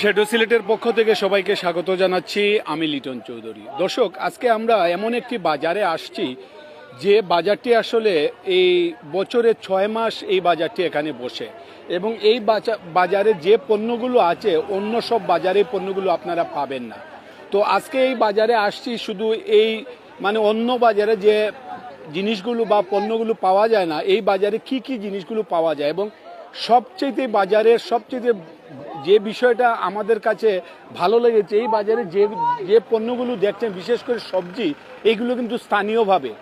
Shadow সিলেটের পক্ষ থেকে সবাইকে স্বাগত জানাচ্ছি। আমি লিটন চৌধুরী। দর্শক, আজকে আমরা এমন একটি বাজারে আসছি যে বাজারটি আসলে এই বছরের ছয় মাস এই বাজারটি এখানে বসে। এবং এই বাজা- বাজারে যে পণ্যগুলো আছে, অন্য সব বাজারে পণ্যগুলো আপনারা পাবেন না। তো আজকে এই বাজারে আসছি শুধু এই মানে অন্য বাজারে যে জিনিসগুলো বা পণ্যগুলো পাওয়া যায় না, এই বাজারে কি কি জিনিসগুলো পাওয়া যায় এবং সবচেয়ে বাজারের সবচেয়ে যে বিষয়টা আমাদের কাছে ভালো লেগেছে, এই বাজারে যে যে পণ্যগুলো দেখছেন, বিশেষ করে সবজি এইগুলো কিন্তু স্থানীয়ভাবে।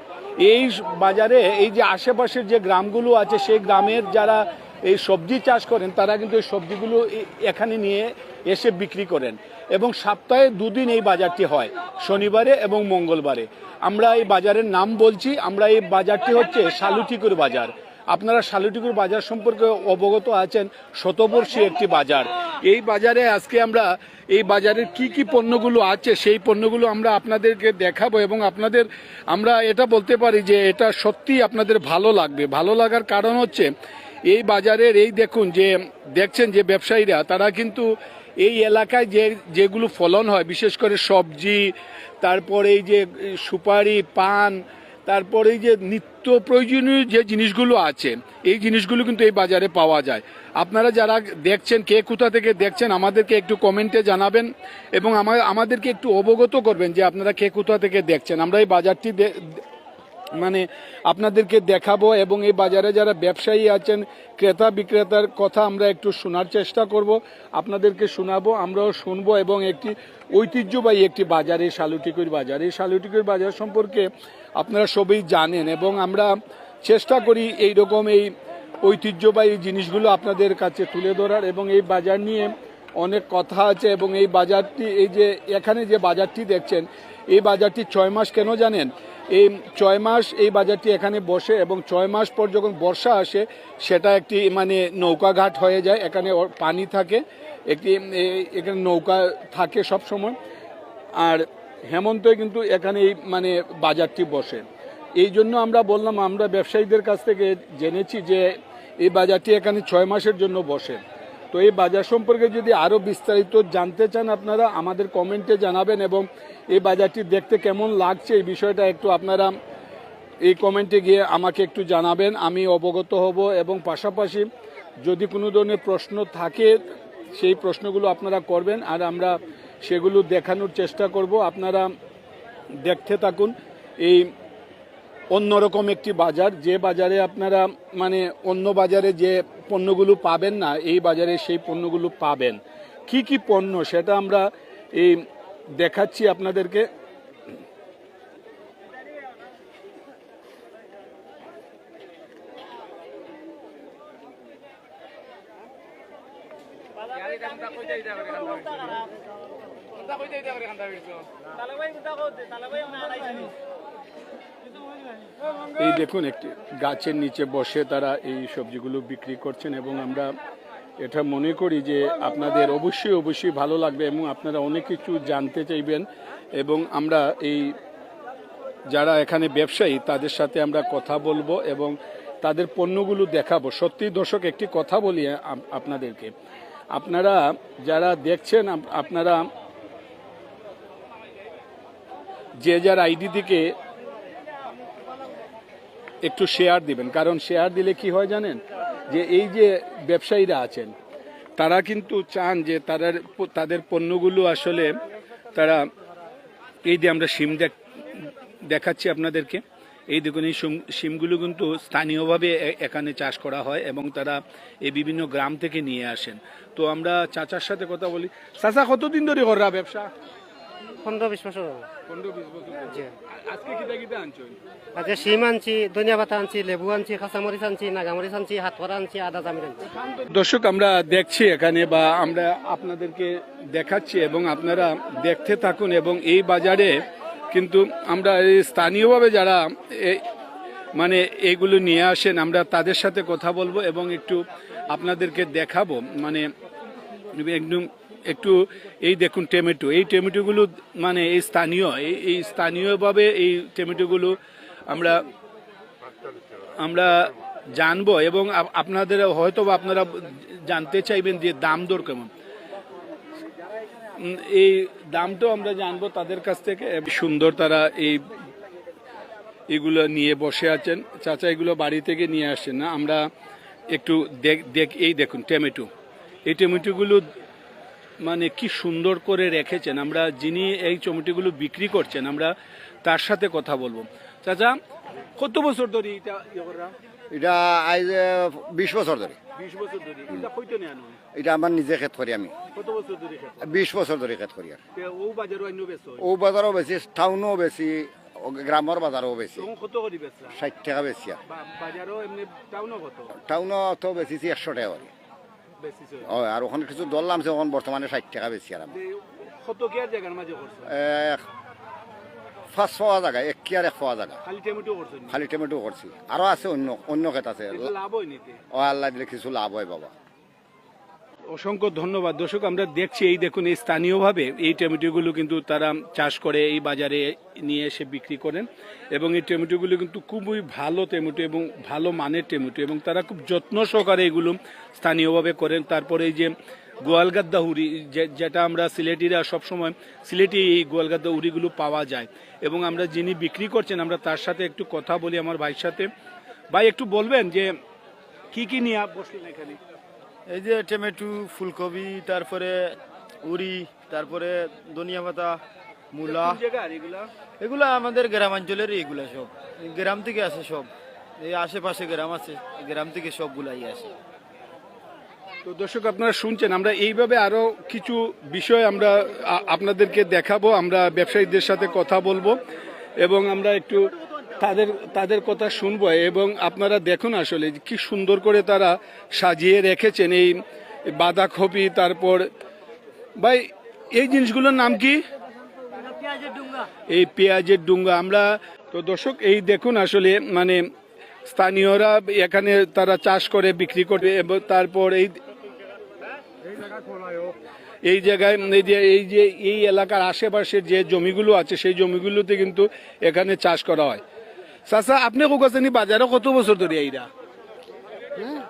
এই বাজারে এই যে আশেপাশের যে গ্রামগুলো আছে, সেই গ্রামের যারা এই সবজি চাষ করেন, তারা কিন্তু এই সবজিগুলো এখানে নিয়ে এসে বিক্রি করেন। এবং সপ্তাহে দুদিন এই বাজারটি হয়, শনিবারে এবং মঙ্গলবারে। আমরা এই বাজারের নাম বলছি, আমরা এই বাজারটি হচ্ছে শালুটিকুর বাজার। আপনারা শালুটিকুর বাজার সম্পর্কে অবগত আছেন, শতবর্ষী একটি বাজার। এই বাজারে আজকে আমরা, এই বাজারের কি কি পণ্যগুলো আছে, সেই পণ্যগুলো আমরা আপনাদেরকে দেখাবো এবং আপনাদের, আমরা এটা বলতে পারি যে এটা সত্যি আপনাদের ভালো লাগবে। ভালো লাগার কারণ হচ্ছে, এই বাজারের, এই দেখুন যে, দেখছেন যে ব্যবসায়ীরা, তারা কিন্তু এই এলাকায় যে, যেগুলো ফলন হয়, বিশেষ করে সবজি, তারপরে এই যে সুপারি, পান তারপরে যে নিত্য প্রয়োজনীয় যে জিনিসগুলো আছে, এই জিনিসগুলো কিন্তু এই বাজারে পাওয়া যায়। আপনারা যারা দেখছেন, কে কোথা থেকে দেখছেন, আমাদেরকে একটু কমেন্টে জানাবেন এবং আমা- আমাদেরকে একটু অবগত করবেন যে আপনারা কে কোথা থেকে দেখছেন। আমরা এই বাজারটি মানে আপনাদেরকে দেখাবো এবং এই বাজারে যারা ব্যবসায়ী আছেন, ক্রেতা বিক্রেতার কথা আমরা একটু শোনার চেষ্টা করব। আপনাদেরকে শোনাবো, আমরাও শুনব এবং একটি ঐতিহ্যবাহী একটি বাজার এই শালুটিকুর বাজার। এই শালুটিকুর বাজার সম্পর্কে আপনারা সবই জানেন এবং আমরা চেষ্টা করি এই রকম এই ঐতিহ্যবাহী জিনিসগুলো আপনাদের কাছে তুলে ধরার এবং এই বাজার নিয়ে অনেক কথা আছে এবং এই বাজারটি, এই যে, এখানে যে বাজারটি দেখছেন, এই বাজারটি ছয় মাস কেন জানেন? এই ছয় মাস এই বাজারটি এখানে বসে এবং ছয় মাস পর যখন বর্ষা আসে, সেটা একটি মানে নৌকাঘাট হয়ে যায়। এখানে পানি থাকে, একটি এখানে নৌকা থাকে সব সময়। আর হেমন্তে কিন্তু এখানে এই মানে বাজারটি বসে। এই জন্য আমরা বললাম, আমরা ব্যবসায়ীদের কাছ থেকে জেনেছি যে এই বাজারটি এখানে ছয় মাসের জন্য বসে। তো এই বাজার সম্পর্কে যদি আরও বিস্তারিত জানতে চান আপনারা, আমাদের কমেন্টে জানাবেন এবং এই বাজারটি দেখতে কেমন লাগছে এই বিষয়টা একটু আপনারা এই কমেন্টে গিয়ে আমাকে একটু জানাবেন। আমি অবগত হব এবং পাশাপাশি যদি কোনো ধরনের প্রশ্ন থাকে, সেই প্রশ্নগুলো আপনারা করবেন আর আমরা সেগুলো দেখানোর চেষ্টা করব। আপনারা দেখতে থাকুন এই অন্যরকম একটি বাজার, যে বাজারে আপনারা মানে অন্য বাজারে যে পণ্যগুলো পাবেন না, এই বাজারে সেই পণ্যগুলো পাবেন। কি কি পণ্য সেটা আমরা এই দেখাচ্ছি আপনাদেরকে। এই দেখুন, একটি গাছের নিচে বসে তারা এই সবজিগুলো বিক্রি করছেন এবং আমরা এটা মনে করি যে আপনাদের অবশ্যই অবশ্যই ভালো লাগবে এবং আপনারা অনেক কিছু জানতে চাইবেন এবং আমরা এই যারা এখানে ব্যবসায়ী, তাদের সাথে আমরা কথা বলব এবং তাদের পণ্যগুলো দেখাবো। সত্যি দর্শক, একটি কথা বলি আপ- আপনাদেরকে। আপনারা যারা দেখছেন আপনারা যে যার আইডি থেকে একটু শেয়ার দিবেন। কারণ শেয়ার দিলে কি হয় জানেন? যে এই যে ব্যবসায়ীরা আছেন, তারা কিন্তু চান যে তাদের তাদের পণ্যগুলো আসলে তারা, এই যে আমরা সিম দেখ- দেখাচ্ছি আপনাদেরকে, এই দেখুন, এই সিমগুলো কিন্তু স্থানীয়ভাবে এখানে চাষ করা হয় এবং তারা এই বিভিন্ন গ্রাম থেকে নিয়ে আসেন। তো আমরা চাচার সাথে কথা বলি। চাচা, কতদিন ধরে করা ব্যবসা? পনেরো বিশ বছর হবে। পনেরো বিশ বছর জি। আজকে আনছো? শিম আনছি ধনিয়া পাতা আনছি লেবু আনছি কাঁচামরিচ আনছি নাগামরিচ আনছি হাত করা আনছি আদা জামিন আনছি। দর্শক আমরা দেখছি এখানে বা আমরা আপনাদেরকে দেখাচ্ছি এবং আপনারা দেখতে থাকুন এবং এই বাজারে কিন্তু আমরা এই স্থানীয়ভাবে যারা মানে এইগুলো নিয়ে আসেন আমরা তাদের সাথে কথা বলব এবং একটু আপনাদেরকে দেখাবো। মানে একদম একটু এই দেখুন টমেটো এই টমেটোগুলো মানে এই স্থানীয়, এই স্থানীয়ভাবে এই টমেটোগুলো আমরা আমরা জানব এবং আপনাদের হয়তো আপনারা জানতে চাইবেন যে দাম দর কেমন। এই দামটাও আমরা জানব তাদের কাছ থেকে। সুন্দর তারা এই, এগুলো নিয়ে বসে আছেন। চাচা এগুলো বাড়ি থেকে নিয়ে আসছেন না। আমরা একটু দেখ এই দেখুন টমেটো এই টমেটোগুলো মানে কি সুন্দর করে রেখেছেন। আমরা যিনি এই টমেটোগুলো বিক্রি করছেন আমরা তার সাথে কথা বলব। চাচা কত বছর ধরে এটা ইয়ে এটা আজ বিশ বছর ধরে। বিশ বছর ধরে। এটা আমার নিজে খেত করি আমি। বিশ বছর ধরে খেত করি আর। ও বাজারও বেশি টাউনও বেশি গ্রামের বাজারও বেশি। ষাট টাকা বেশি আর। টাউনও কত? টাউনও তো বেশিছি একশো টাকা বেশি আর ওখানে কিছু দল নামছে ওখানে বর্তমানে ষাট টাকা বেশি আর এক পাঁচ পাওয়া জায়গা এক কি আর এক পাওয়া জায়গা খালি টমেটো করছ আরও আছে অন্য অন্য ক্ষেত আছে। ও আল্লাহ দিলে কিছু লাভ হয় বাবা অসংখ্য ধন্যবাদ। দর্শক, আমরা দেখছি এই দেখুন, এই স্থানীয়ভাবে এই টমেটোগুলো কিন্তু তারা চাষ করে, এই বাজারে নিয়ে এসে বিক্রি করেন এবং এই টমেটোগুলো কিন্তু খুবই ভালো টমেটো এবং ভালো মানের টমেটো এবং তারা খুব যত্ন সহকারে এগুলো স্থানীয়ভাবে করেন। তারপরে এই যে গোয়ালগাদ্দা যে- যেটা আমরা সিলেটিরা সবসময় সিলেটি এই গোয়ালগাদ্দা উড়িগুলো পাওয়া যায় এবং আমরা যিনি বিক্রি করছেন, আমরা তার সাথে একটু কথা বলি আমার ভাইয়ের সাথে। ভাই, একটু বলবেন যে কি কি নিয়ে বসলেন এখানে? এই যে টমেটো ফুলকপি তারপরে উড়ি তারপরে ধনিয়া পাতা মূলা। এগুলা? এগুলা আমাদের গ্রামাঞ্চলের এইগুলা সব। গ্রাম থেকে আসে সব। এই আশেপাশে গ্রাম আছে গ্রাম থেকে সবগুলাই আসে। তো দর্শক আপনারা শুনছেন আমরা এইভাবে আরও কিছু বিষয় আমরা আপনাদেরকে দেখাবো আমরা ব্যবসায়ীদের সাথে কথা বলব এবং আমরা একটু তাদের তাদের কথা শুনব এবং আপনারা দেখুন আসলে কি সুন্দর করে তারা সাজিয়ে রেখেছেন এই বাঁধাকপি তারপর ভাই এই জিনিসগুলোর নাম কি? এই পেঁয়াজের ডুঙ্গা আমরা তো দর্শক এই দেখুন আসলে মানে স্থানীয়রা এখানে তারা চাষ করে বিক্রি করে এবং তারপর এই এই জায়গায় এই যে এই যে এই এলাকার আশেপাশের যে জমিগুলো আছে সেই জমিগুলোতে কিন্তু এখানে চাষ করা হয়। চাচা আপনি কোকাছেন বাজারে কত বছর ধরে এইরা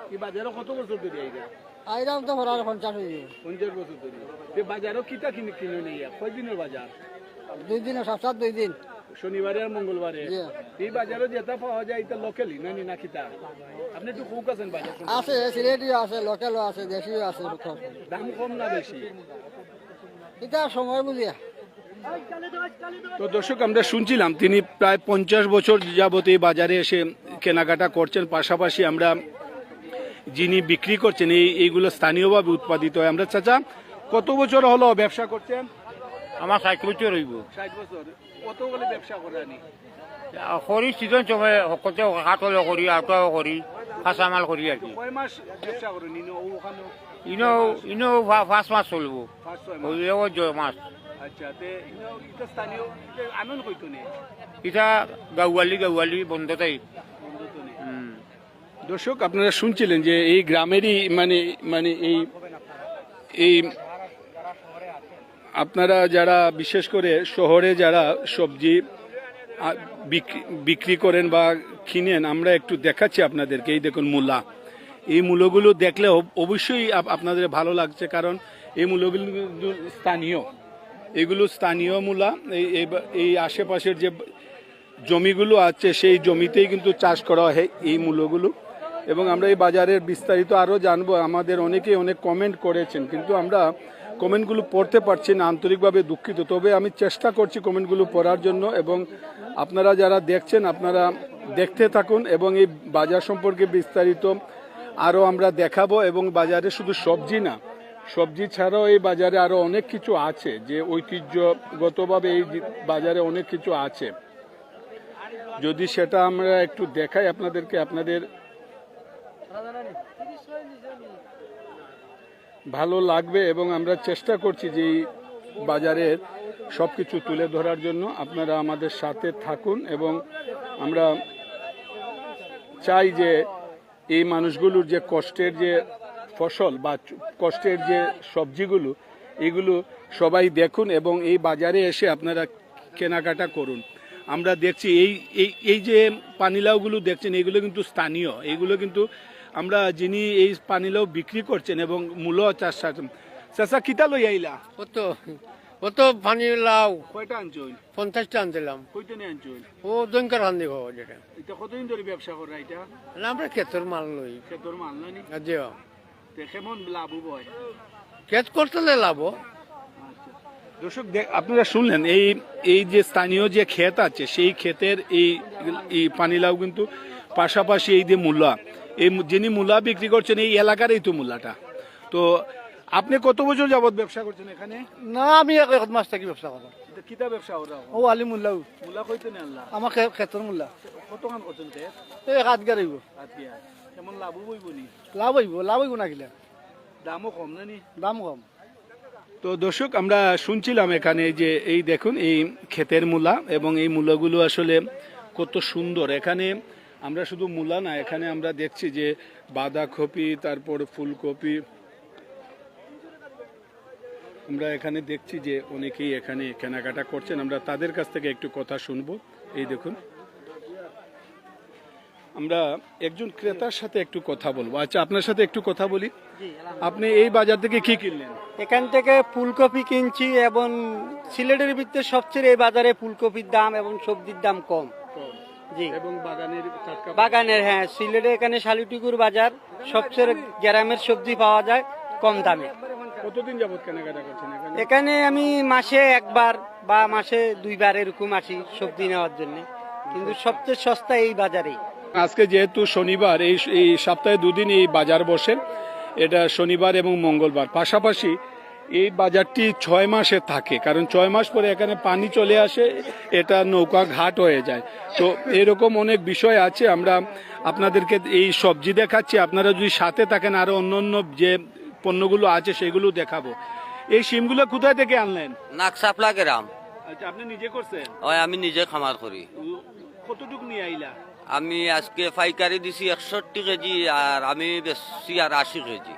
এই বাজারে কত বছর ধরে এইরা আইরাম তো ভরার পঞ্চাশ হয়ে যাবে পঞ্চাশ বছর ধরে এই বাজারও কিতা কিনে কিনে নিয়ে কয় দিনের বাজার দুই দিন সপ্তাহ দুই দিন। শনিবারে আর মঙ্গলবারে জি। এই বাজারে যেটা পাওয়া যায় এটা লোকালি না নি না কিতা? আপনি একটু কোক আছেন বাজার আছে সিলেটিও আছে লোকেলও আছে দেশিও আছে দাম কম না বেশি এটা সময় বুঝিয়া তো দর্শক আমরা শুনছিলাম তিনি প্রায় পঞ্চাশ বছর যাবত এই বাজারে এসে কেনাকাটা করছেন। পাশাপাশি আমরা যিনি বিক্রি করছেন এই এইগুলো স্থানীয়ভাবে উৎপাদিত হয়। আমরা চাচা কত বছর হলো ব্যবসা করছেন? আমার ষাট বছর হইব। ষাট বছর। কত বলে ব্যবসা করেনি খৰি চিজন চবে সকলোতে হাতলে কৰি আউটাও কৰি কাঁচা মাল কৰি আর কি। ইনো ইনো পাঁচ মাস চলব। মাস। আচ্ছা তে স্থানীয় কইতো ইটা গাওয়ালি বন্ধ দর্শক আপনারা শুনছিলেন যে এই গ্রামেরই মানে মানে এই এই আপনারা যারা বিশেষ করে শহরে যারা সবজি বিক্রি- বিক্রি করেন বা কিনেন আমরা একটু দেখাচ্ছি আপনাদেরকে। এই দেখুন মূলা। এই মূলগুলো দেখলে অবশ্যই আপনাদের ভালো লাগছে কারণ এই মূলগুলো স্থানীয়। এগুলো স্থানীয় মূলা। এই, এই- আশেপাশের যে জমিগুলো আছে, সেই জমিতেই কিন্তু চাষ করা হয় এই মূলগুলো। এবং আমরা এই বাজারের বিস্তারিত আরও জানব। আমাদের অনেকেই অনেক কমেন্ট করেছেন, কিন্তু আমরা কমেন্টগুলো পড়তে পারছি না, আন্তরিকভাবে দুঃখিত। তবে আমি চেষ্টা করছি কমেন্টগুলো পড়ার জন্য এবং আপনারা যারা দেখছেন, আপনারা দেখতে থাকুন এবং এই বাজার সম্পর্কে বিস্তারিত আরও আমরা দেখাবো এবং বাজারে শুধু সবজি না সবজি ছাড়াও এই বাজারে আরও অনেক কিছু আছে, যে ঐতিহ্যগতভাবে এই বাজারে অনেক কিছু আছে। যদি সেটা আমরা একটু দেখাই আপনাদেরকে, আপনাদের ভালো লাগবে এবং আমরা চেষ্টা করছি যে এই বাজারের সব কিছু তুলে ধরার জন্য। আপনারা আমাদের সাথে থাকুন এবং আমরা চাই যে এই মানুষগুলোর যে কষ্টের যে ফসল বা কষ্টের যে সবজিগুলো এগুলো সবাই দেখুন এবং এই বাজারে এসে আপনারা কেনাকাটা করুন। আমরা দেখছি এই এই এই যে পানিলাউগুলো দেখছেন এগুলো কিন্তু স্থানীয়। এগুলো কিন্তু আমরা যিনি এই পানিলাউ বিক্রি করছেন এবং মূল্য চাষ চাচা কিতা লই আইলা? কত? কত পানি লাউ কয়টা আনছুন? পঞ্চাশটা আনছিলাম। কইতে নিয়ে আনছুন? ও দৈনকার যেটা। এটা কতদিন ধরে ব্যবসা করা এটা? আমরা ক্ষেতের মাল লই। খেতর মাল তে কেমন লাভ হয় করতে লাভ দর্শক দেখ- আপনারা শুনলেন এই এই যে স্থানীয় যে ক্ষেত আছে সেই ক্ষেতের এই এই পানিলাউ কিন্তু পাশাপাশি এই যে মূলা এই যিনি মূলা বিক্রি করছেন এই এলাকারই তো মূলাটা। তো আপনি কত বছর যাবত ব্যবসা করছেন এখানে? না আমি এক এক মাস থাকি ব্যবসা করা এটা কিতা ব্যবসা ওরা? ও আলি মুল্লাও মূলা কইতে নেন আল্লাহ? আমার ক্ষেতের মুল্লা কত কাম করছেন আতিয়া কেমন লাভ বইব নি? লাভ হইব লাভ হইব না কিলা? দামও কম না নি? দাম কম। তো দর্শক আমরা শুনছিলাম এখানে যে এই দেখুন এই ক্ষেতের মূলা এবং এই মূলাগুলো আসলে কত সুন্দর। এখানে আমরা শুধু মূলা না এখানে আমরা দেখছি যে বাঁধাকপি তারপর ফুলকপি। আমরা এখানে দেখছি যে অনেকেই এখানে কেনাকাটা করছেন। আমরা তাদের কাছ থেকে একটু কথা শুনব। এই দেখুন। আমরা একজন ক্রেতার সাথে একটু কথা বলব। আচ্ছা আপনার সাথে একটু কথা বলি। আপনি এই বাজার থেকে কি কিনলেন? এখান থেকে ফুলকপি কিনছি এবং সিলেটের ভিতরে সবচেয়ে এই বাজারে ফুলকপির দাম এবং সবজির দাম কম। জি। এবং বাগানের বাগানের হ্যাঁ সিলেটে এখানে শালিটুকুর বাজার সবচেয়ে গ্রামের সবজি পাওয়া যায় কম দামে। কতদিন যাবত কেনাকাটা করছেন এখানে? এখানে আমি মাসে একবার বা মাসে দুইবার এরকম আসি সবজি নেওয়ার জন্য। কিন্তু সবচেয়ে সস্তা এই বাজারেই। আজকে যেহেতু শনিবার এই এই সপ্তাহে দুদিন এই বাজার বসে। এটা শনিবার এবং মঙ্গলবার। পাশাপাশি এই বাজারটি ছয় মাসে থাকে কারণ ছয় মাস পরে এখানে পানি চলে আসে এটা নৌকা ঘাট হয়ে যায়। তো এরকম অনেক বিষয় আছে আমরা আপনাদেরকে এই সবজি দেখাচ্ছি। আপনারা যদি সাথে থাকেন আরও অন্য অন্য যে পণ্যগুলো আছে সেগুলো দেখাবো। এই সিমগুলো কোথায় থেকে আনলেন? নাকসাপলা গ্রাম। আচ্ছা আপনি নিজে করছেন? আমি নিজে খামার করি। কতটুকু নিয়ে আইলা? আমি আজকে পাইকারি দিছি একষট্টি কেজি আর আমি বেশি আর আশি কেজি।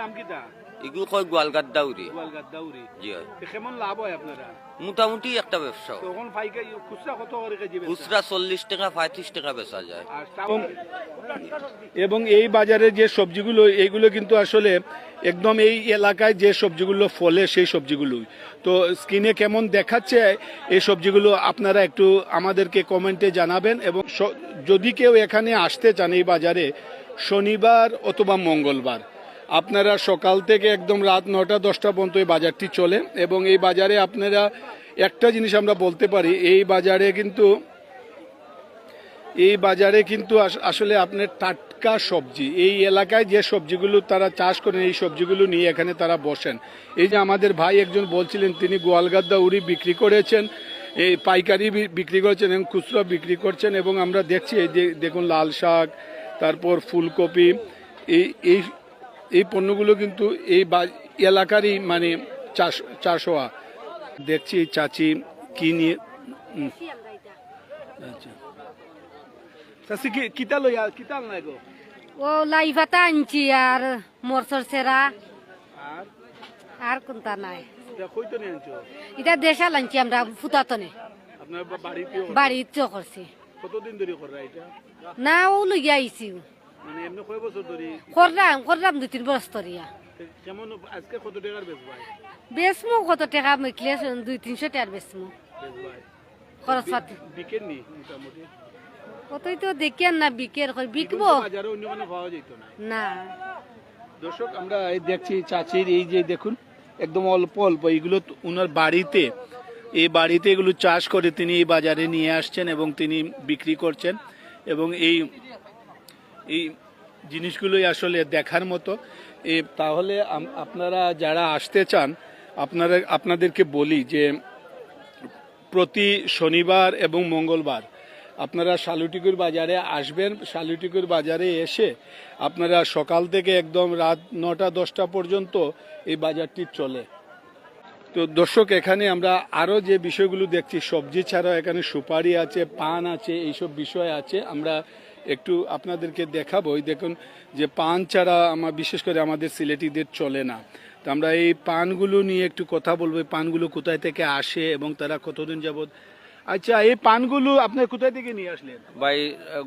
নাম কিটা এগুলো কয় গোয়ালঘাট দাউরি? জি হয়। কেমন লাভ হয় আপনারা? মোটামুটি একটা ব্যবসা তখন খুচরা কত করে কেজি খুচরা চল্লিশ টাকা পঁয়ত্রিশ টাকা বেচা যায়। এবং এই বাজারে যে সবজিগুলো এইগুলো কিন্তু আসলে একদম এই এলাকায় যে সবজিগুলো ফলে সেই সবজিগুলোই। তো স্ক্রিনে কেমন দেখাচ্ছে এই সবজিগুলো আপনারা একটু আমাদেরকে কমেন্টে জানাবেন এবং যদি কেউ এখানে আসতে চান এই বাজারে শনিবার অথবা মঙ্গলবার আপনারা সকাল থেকে একদম রাত নটা দশটা পর্যন্ত এই বাজারটি চলে এবং এই বাজারে আপনারা একটা জিনিস আমরা বলতে পারি, এই বাজারে কিন্তু, এই বাজারে কিন্তু আস- আসলে আপনার টাটকা সবজি, এই এলাকায় যে সবজিগুলো তারা চাষ করেন, এই সবজিগুলো নিয়ে এখানে তারা বসেন। এই যে আমাদের ভাই একজন বলছিলেন, তিনি গোয়ালগাদ্দা উড়ি বিক্রি করেছেন, এই পাইকারি বিক্রি করছেন এবং খুচরা বিক্রি করছেন এবং আমরা দেখছি, এই দেখুন লাল শাক, তারপর ফুলকপি, এই এই এই পণ্যগুলো কিন্তু এই এলাকারই মানে চাষ চাষ হওয়া দেখছি চাচি কি নিয়ে আচ্ছা। চাচি কি কিতা লইয়া কিতা নাই গো? ও লাই পাতা আনছি আর মরসর সেরা আর? আর কোনটা নাই। এটা নিয়ে দেশাল আনছি আমরা ফুটাতনে। আপনার বা- বাড়িতে বাড়িতে করছি কতদিন ধরে করা এটা না ও লইয়া আইছি মানে এমনি কয় বছর ধরে? করলাম করলাম দুই তিন বস্তরিয়া কেমন আজকে কত টাকার বেচবাই বেচমু কত টাকা মেকলে দুই তিনশো টাকার বেচমু। খরচ পাতি। বিকেন নি মোটামুটি কতই তো দেখেন না বিকের কই বিকবো? বাজারে অন্য কোনো পাওয়া যেত না। না। দর্শক আমরা এই দেখছি চাচির এই যে দেখুন একদম অল্প অল্প। এইগুলো তো উনার বাড়িতে এই বাড়িতে এগুলো চাষ করে তিনি এই বাজারে নিয়ে আসছেন এবং তিনি বিক্রি করছেন। এবং এই এই জিনিসগুলোই আসলে দেখার মতো। এ, তাহলে আপনারা যারা আসতে চান আপনারা আপনাদেরকে বলি যে প্রতি শনিবার এবং মঙ্গলবার আপনারা শালুটিকুর বাজারে আসবেন। শালুটিকুর বাজারে এসে আপনারা সকাল থেকে একদম রাত নটা, দশটা পর্যন্ত এই বাজারটি চলে। তো দর্শক, এখানে আমরা আরও যে বিষয়গুলো দেখছি, সবজি ছাড়াও এখানে সুপারি আছে, পান আছে, এইসব বিষয় আছে। আমরা একটু আপনাদেরকে দেখাবো দেখুন যে পান ছাড়া আমার বিশেষ করে আমাদের সিলেটিদের চলে না। তো আমরা এই পানগুলো নিয়ে একটু কথা বলব এই পানগুলো কোথায় থেকে আসে এবং তারা কতদিন যাবত আচ্ছা এই পানগুলো আপনার কোথায় থেকে নিয়ে আসলেন? ভাই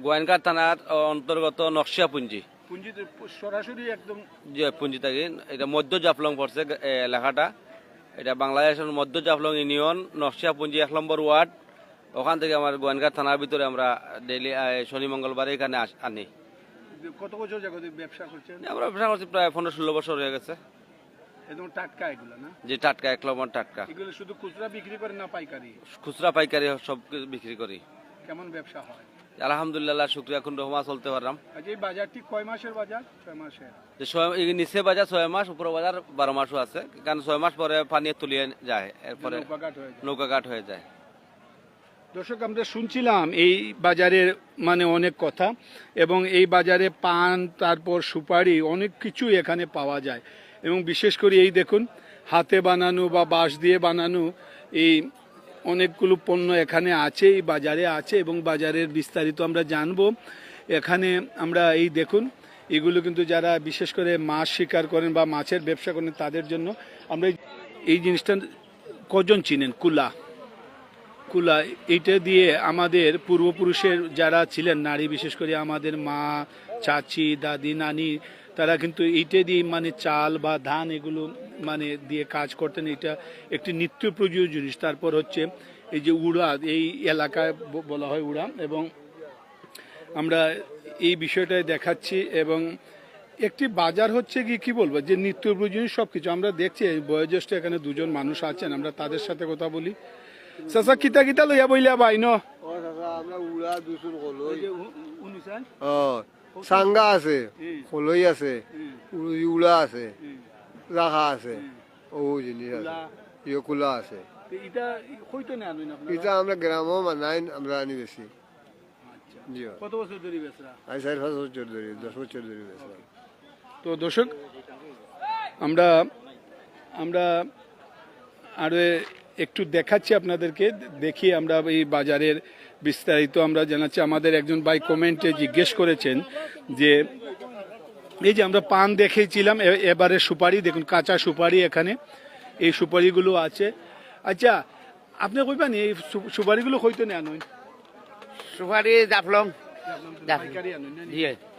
গোয়েনঘাট থানার অন্তর্গত নকশিয়াপুঞ্জি। পুঞ্জিতে সরাসরি একদম যে পুঞ্জি থাকি এটা মধ্য জাফলং পড়ছে এলাকাটা। এটা বাংলাদেশের মধ্য জাফলং ইউনিয়ন নকশা পুঞ্জি এক নম্বর ওয়ার্ড। ওখান থেকে আমার গোয়েনঘাট থানার ভিতরে আমরা ডেইলি শনি মঙ্গলবার এখানে আনি। কত বছর ব্যবসা করছেন? আমরা ব্যবসা করছি প্রায় পনেরো ষোলো বছর হয়ে গেছে। একদম টাটকা এগুলো না? যে টাটকা এক নম্বর টাটকা। এগুলো শুধু খুচরা বিক্রি করেন না পাইকারি? খুচরা পাইকারি সব কিছু বিক্রি করি। কেমন ব্যবসা হয়? আলহামদুলিল্লাহ শুক্রিয়া এখন রহমা চলতে পারলাম। এই বাজারটি কয় মাসের বাজার? ছয় মাসের। যে ছয় নিচে বাজার ছয় মাস উপর বাজার বারো মাসও আছে। কারণ ছয় মাস পরে পানি তুলিয়ে যায় এরপরে নৌকাঘাট হয়ে যায়। দর্শক, আমরা শুনছিলাম এই বাজারের মানে অনেক কথা এবং এই বাজারে পান, তারপর সুপারি অনেক কিছু এখানে পাওয়া যায়। এবং বিশেষ করে এই দেখুন, হাতে বানানো বা বাঁশ দিয়ে বানানো এই অনেকগুলো পণ্য এখানে আছে, এই বাজারে আছে এবং বাজারের বিস্তারিত আমরা জানব। এখানে আমরা এই দেখুন, এগুলো কিন্তু যারা বিশেষ করে মাছ শিকার করেন বা মাছের ব্যবসা করেন তাদের জন্য আমরা এই জিনিসটা কজন চিনেন? কুলা। কুলা, এইটা দিয়ে আমাদের পূর্বপুরুষের যারা ছিলেন, নারী বিশেষ করে আমাদের মা, চাচি, দাদি, নানি, তারা কিন্তু এইটা দিয়ে মানে চাল বা ধান এগুলো মানে দিয়ে কাজ করতেন। এটা একটি নিত্য প্রয়োজনীয় জিনিস। তারপর হচ্ছে এই যে উড়া, এই এলাকায় বলা হয় উড়া এবং আমরা এই বিষয়টাই দেখাচ্ছি এবং একটি বাজার হচ্ছে কি কি বলব, যে নিত্য প্রয়োজনীয় সব কিছু আমরা দেখছি বয়োজ্যেষ্ঠ এখানে দুজন মানুষ আছেন, আমরা তাদের সাথে কথা বলি। চাচা কিতা কিতা লইয়া বইলা বাই ন আমরা উড়া দুসুর কলই ও সাঙ্গা আছে কলই আছে উড়- উড়া আছে রাখা আছে। ও জিনিস আছে। ইয়ে কুলা আছে। আনুন আমরা গ্রামও মানাই আমরা আনি বেশি জি। কত বছর ধরে বেচরা আমি চার পাঁচ বছর ধরে দশ বছর ধরে বেশি তো দর্শক আমরা আমরা আরও একটু দেখাচ্ছি আপনাদেরকে, দেখি আমরা এই বাজারের বিস্তারিত আমরা জানাচ্ছি। আমাদের একজন ভাই কমেন্টে জিজ্ঞেস করেছেন যে, এই যে আমরা পান দেখেছিলাম এবারে সুপারি, দেখুন কাঁচা সুপারি এখানে, এই সুপারিগুলো আছে। আচ্ছা আপনি কইবেন এই সুপারিগুলো হইতো না আনুন সুপারি জাফলং।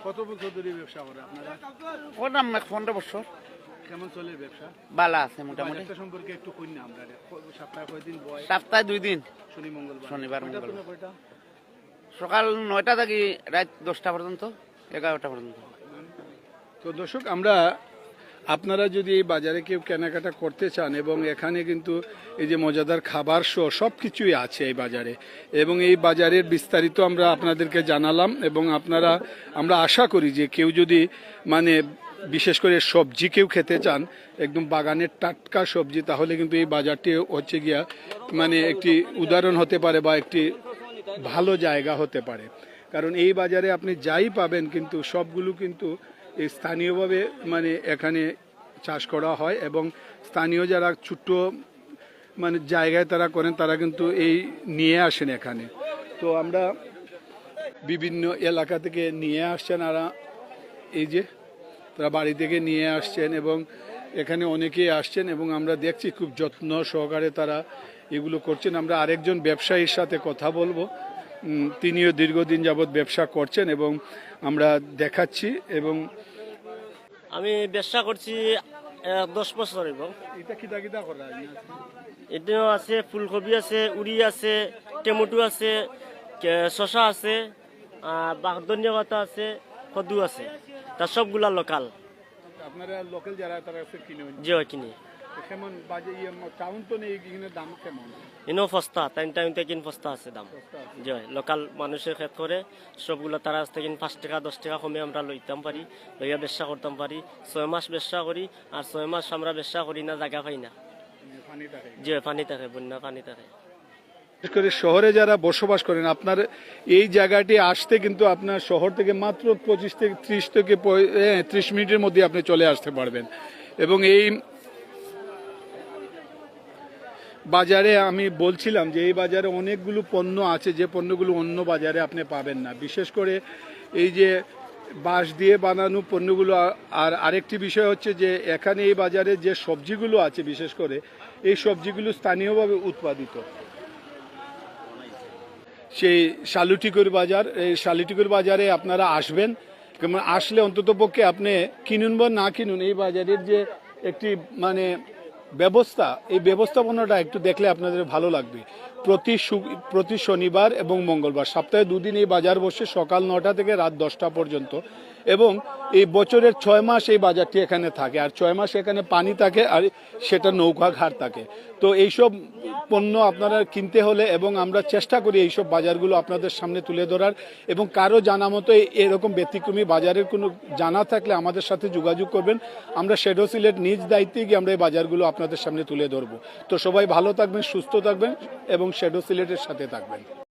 কত বছর ধরে ব্যবসা করে আপনারা? করলাম পনেরো বছর। কেমন চলে ব্যবসা? বালা আছে মোটামুটি। সম্পর্কে একটু কই না আমরা। সপ্তাহে কয়দিন বয়? সপ্তাহে দুই দিন। শনি মঙ্গলবার। শনিবার, মঙ্গলবার। সকাল নয়টা থেকে রাত দশটা পর্যন্ত এগারোটা পর্যন্ত। তো দর্শক আমরা আপনারা যদি এই বাজারে কেউ কেনাকাটা করতে চান এবং এখানে কিন্তু এই যে মজাদার খাবার সহ সব কিছুই আছে এই বাজারে এবং এই বাজারের বিস্তারিত আমরা আপনাদেরকে জানালাম এবং আপনারা, আমরা আশা করি যে কেউ যদি মানে বিশেষ করে সবজি কেউ খেতে চান, একদম বাগানের টাটকা সবজি, তাহলে কিন্তু এই বাজারটি হচ্ছে গিয়া মানে একটি উদাহরণ হতে পারে বা একটি ভালো জায়গা হতে পারে। কারণ এই বাজারে আপনি যাই পাবেন কিন্তু সবগুলো কিন্তু স্থানীয়ভাবে মানে এখানে চাষ করা হয় এবং স্থানীয় যারা ছোট্ট মানে জায়গায় তারা করেন, তারা কিন্তু এই নিয়ে আসেন এখানে। তো আমরা বিভিন্ন এলাকা থেকে নিয়ে আসছেন আর এই যে তারা বাড়ি থেকে নিয়ে আসছেন এবং এখানে অনেকেই আসছেন এবং আমরা দেখছি খুব যত্ন সহকারে তারা এগুলো করছেন। আমরা আরেকজন ব্যবসায়ীর সাথে কথা বলব। তিনিও দীর্ঘদিন যাবৎ ব্যবসা করছেন এবং আমরা দেখাচ্ছি এবং আমি ব্যবসা করছি দশ বছর হইব। এটা আছে ফুলকপি আছে উড়ি আছে টমেটো আছে শশা আছে ধনিয়া পাতা আছে কদু আছে। তা সবগুলা লোকাল আপনারা লোকাল যারা তারা কিনে জি কিনি। কেমন বাজে ইয়ে টাউন তো নেই এখানে দাম কেমন? এনেও ফস্তা টাইম টাইম থেকে ফস্তা আছে দাম। যে হয় লোকাল মানুষের ক্ষেত করে সবগুলো তারা কাছ থেকে পাঁচ টাকা দশ টাকা কমে আমরা লইতাম পারি লইয়া ব্যবসা করতাম পারি। ছয় মাস ব্যবসা করি আর ছয় মাস আমরা ব্যবসা করি না জায়গা পাই না। পানি থাকে। যে পানি থাকে বন্যা পানি থাকে। বিশেষ করে শহরে যারা বসবাস করেন আপনার এই জায়গাটি আসতে কিন্তু আপনার শহর থেকে মাত্র পঁচিশ থেকে ত্রিশ থেকে ত্রিশ মিনিটের মধ্যে আপনি চলে আসতে পারবেন। এবং এই বাজারে আমি বলছিলাম যে এই বাজারে অনেকগুলো পণ্য আছে, যে পণ্যগুলো অন্য বাজারে আপনি পাবেন না। বিশেষ করে এই যে বাঁশ দিয়ে বানানো পণ্যগুলো, আর আরেকটি বিষয় হচ্ছে যে এখানে এই বাজারে যে সবজিগুলো আছে, বিশেষ করে এই সবজিগুলো স্থানীয়ভাবে উৎপাদিত। সেই শালুটিকুর বাজার, এই শালুটিকুর বাজারে আপনারা আসবেন আসলে অন্তত পক্ষে আপনি কিনুন বা না কিনুন, এই বাজারের যে একটি মানে ব্যবস্থা, এই ব্যবস্থাপনাটা একটু দেখলে আপনাদের ভালো লাগবে। প্রতি প্রতি শনিবার এবং মঙ্গলবার, সপ্তাহে দুদিন এই বাজার বসে সকাল নটা থেকে রাত দশটা পর্যন্ত এবং এই বছরের ছয় মাস এই বাজারটি এখানে থাকে। আর ছয় মাস এখানে পানি থাকে আর সেটা নৌকা ঘাট থাকে। তো এইসব পণ্য আপনারা কিনতে হলে এবং আমরা চেষ্টা করি এইসব বাজারগুলো আপনাদের সামনে তুলে ধরার এবং কারও জানা মতো এরকম ব্যতিক্রমী বাজারের কোনো জানা থাকলে আমাদের সাথে যোগাযোগ করবেন। আমরা শেডো সিলেট নিজ দায়িত্বে গিয়ে আমরা এই বাজারগুলো আপনাদের সামনে তুলে ধরবো। তো সবাই ভালো থাকবেন, সুস্থ থাকবেন এবং শেডো সিলেটের সাথে থাকবেন।